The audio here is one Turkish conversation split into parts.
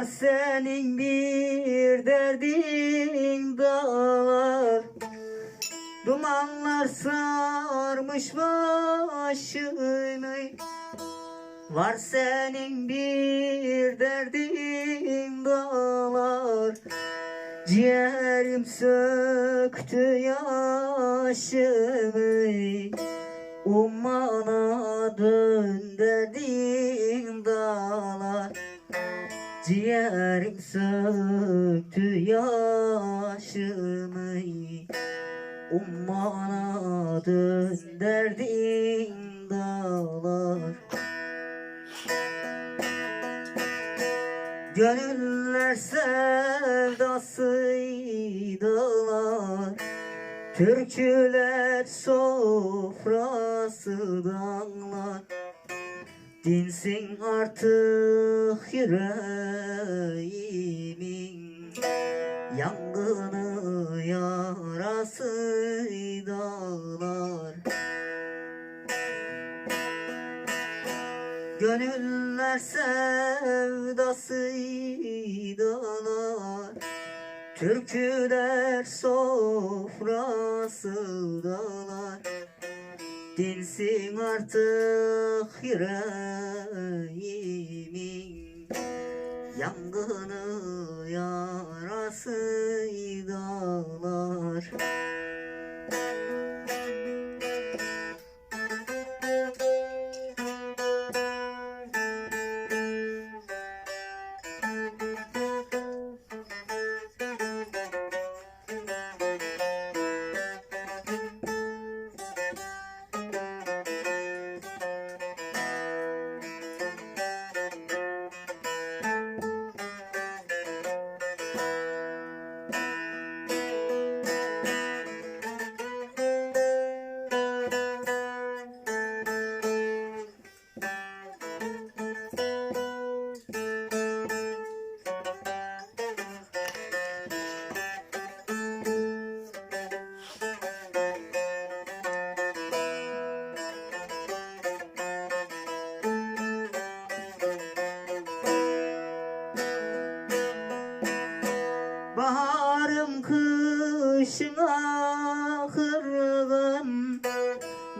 Var senin bir derdin dağlar Dumanlar sarmış başını. Var senin bir derdin dağlar Ciğerim söktü yaşımı. Ummana döndürdin Ciğerim söktü yaşımı. Ummana döndürdin dağlar. Gönüller sevdasıydılar Türküler sofrası dağlar Dinsin artık yüreğimin. Yangını yarası dağlar Gönüller sevdasıydılar Türküler sofrasıdalar Dinsin artık yüreğimin Yangını yarasıydılar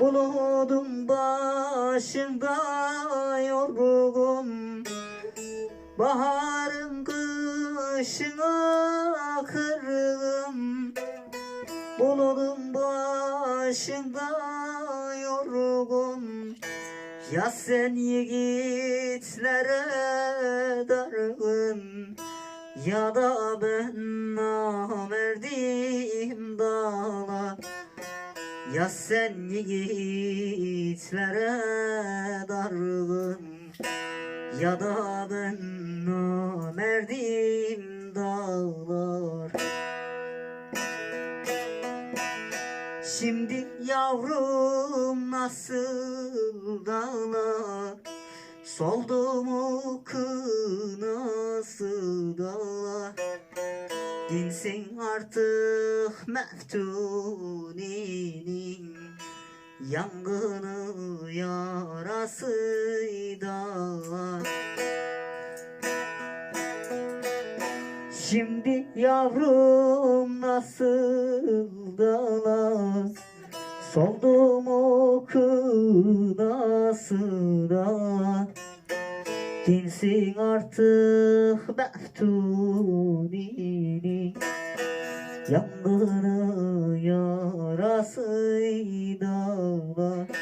Buludum başımda yorgun Baharım kışın ahırım Buludum başımda yorgun Ya sen yiğitlere dargın ya da ben namerdim Ya sen yiğitlere dargın Ya da ben namerdim dağlar. Şimdi yavrum nasıl dağlar? Soldu mu kınası dağlar Dinsin artık meftuninin Yangını yarası dağlar Şimdi yavrum nasıl dağlar Soldu mu kınası Dinsin artık meftuninin Yangını yarası dağlar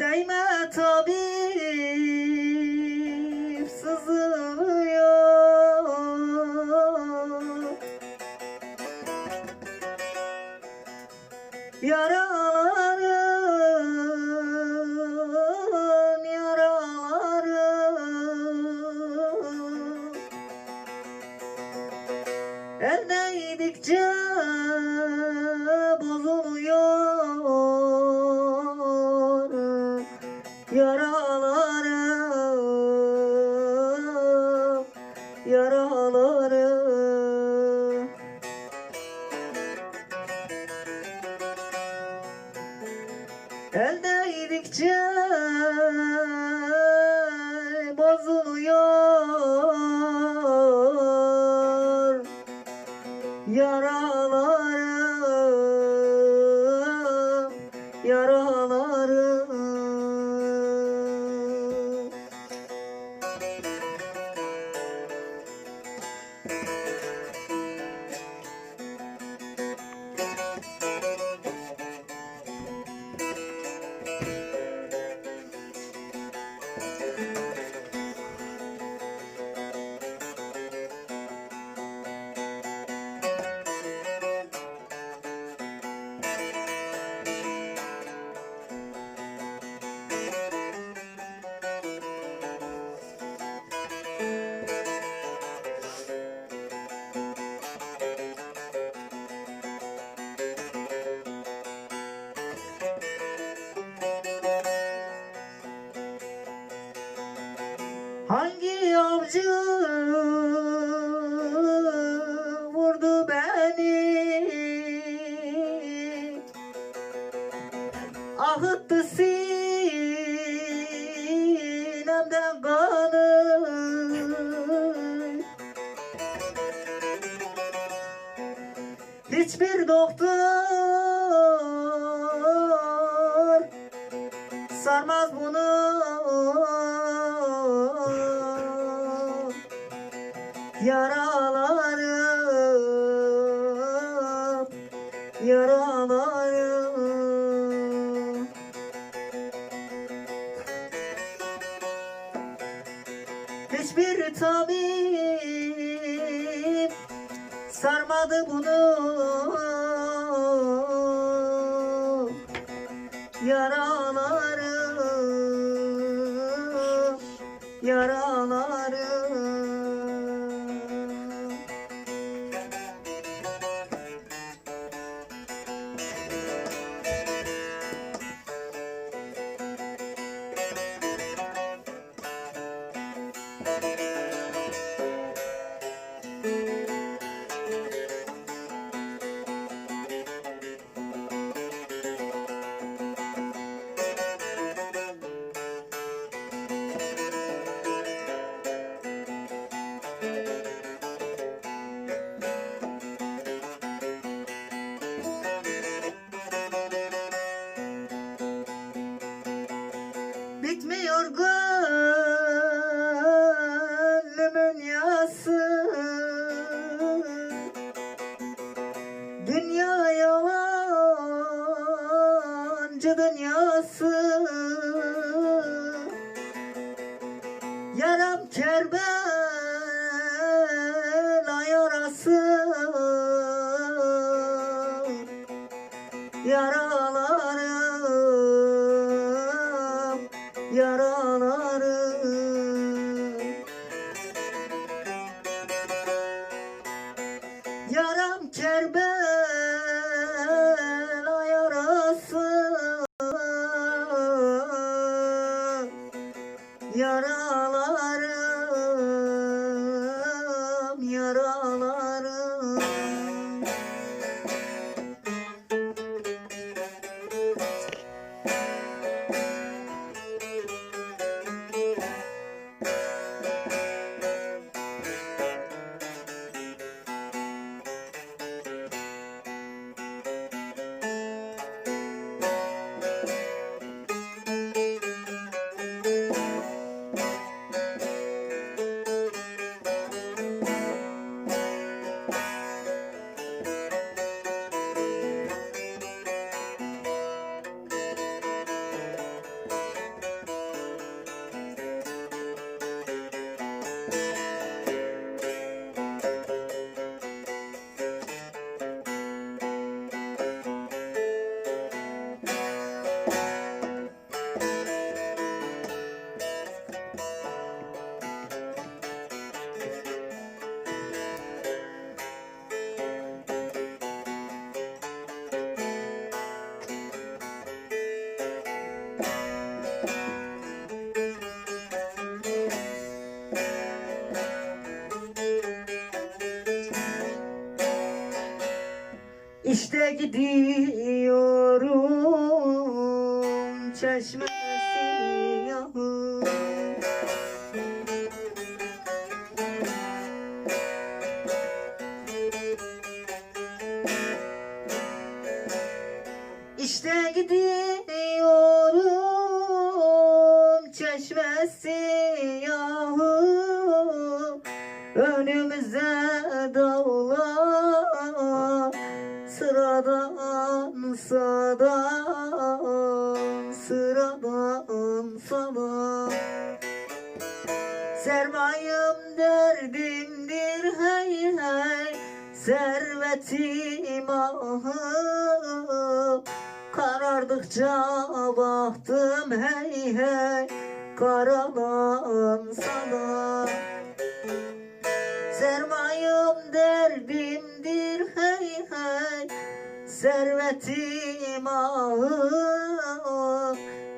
Değme tabip Yaralarım Yaralarım. El değdikçe bozuluyor. Yaralarım, yaralarım Ahıttı sinemden kanı. Hiçbir doktor Hiçbir tabip sarmadı bunu you're good. Gidiyorum. Çeşme siyahı. İşte gidiyorum. Çeşme siyahı. Önümüze dağlar Sıradan sıradan Sıradan sana Sermayem derdimdir hey hey. Servetim ahı. Karardıkça baktım hey hey. Karalan sana Sermayem hey Servetim ahı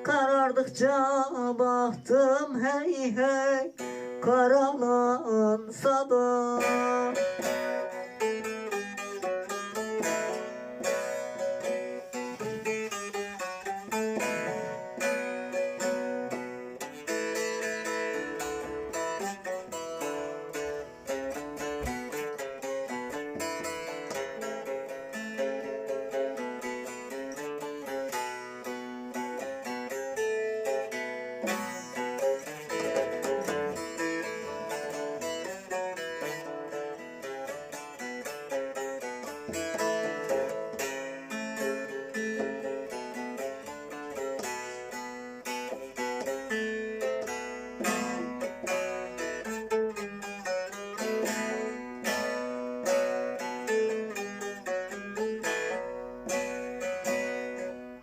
Karardıkça baktım hey hey Karalansa da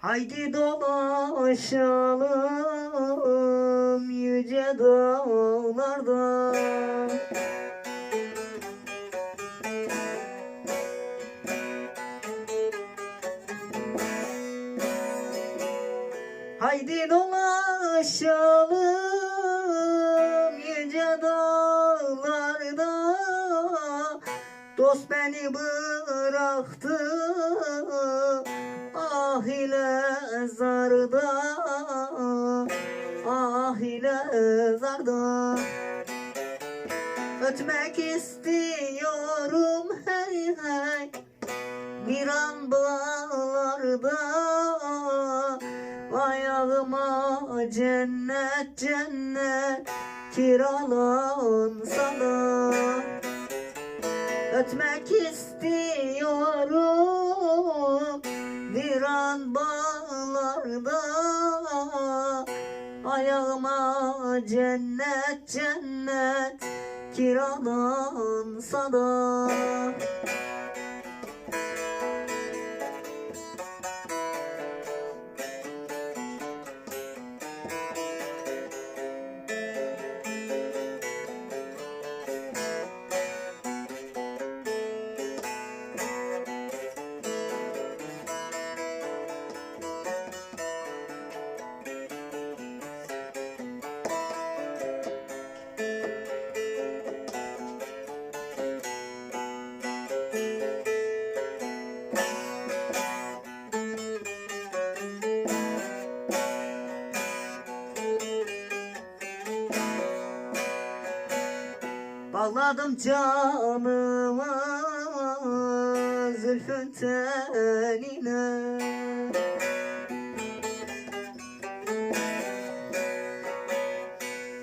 Haydi dolaşalım yüce dağlarda. Haydi dolaşalım yüce dağlarda. Dost beni bıraktı cennet Kiralansa da Ötmek istiyorum Viran bağlarda. Ayağıma cennet cennet Kiralansa Bağladım canımı zülfün teline.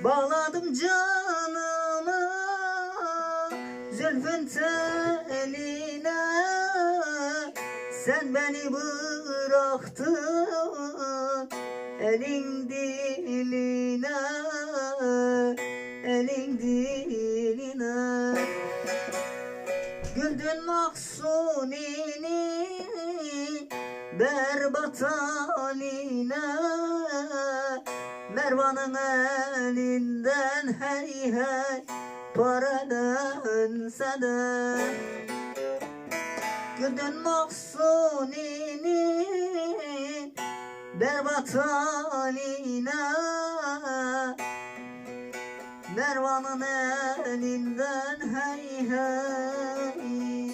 Bağladım canımı zülfün teline. Sen beni bıraktın elin berbat haline Mervan'ın elinden hey hey para dönse de. Güldün mahsunini berbat haline Mervan'ın elinden hey hey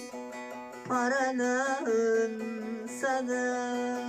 Paralın olsa da